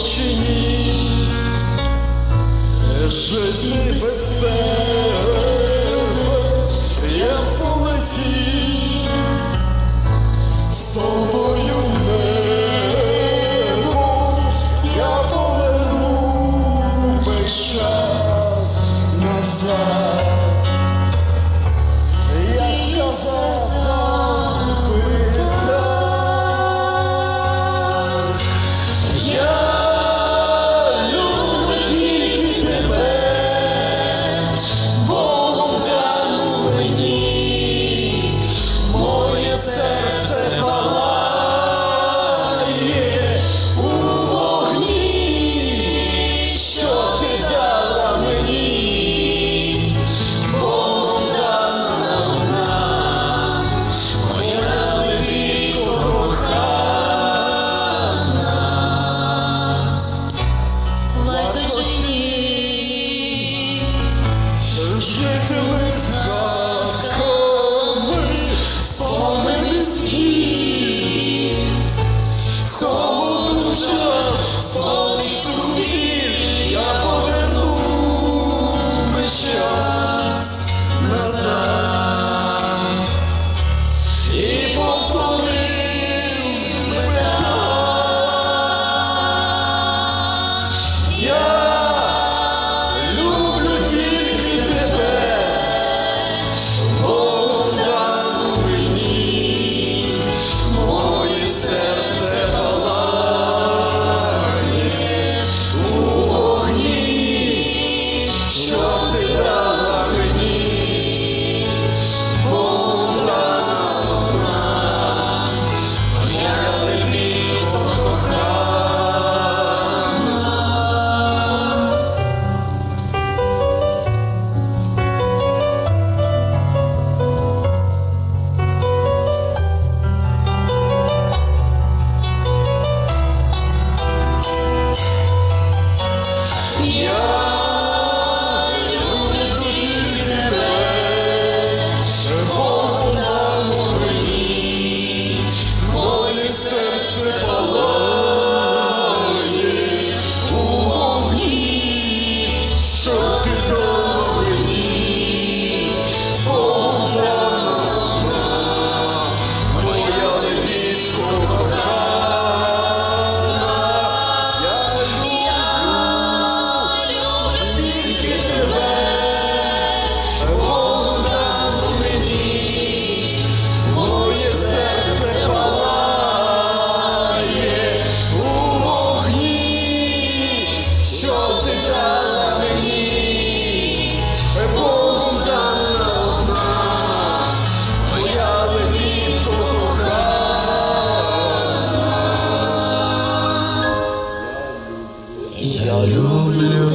чи ні, жити без тебе я поверну час назад. Ya, ya lulu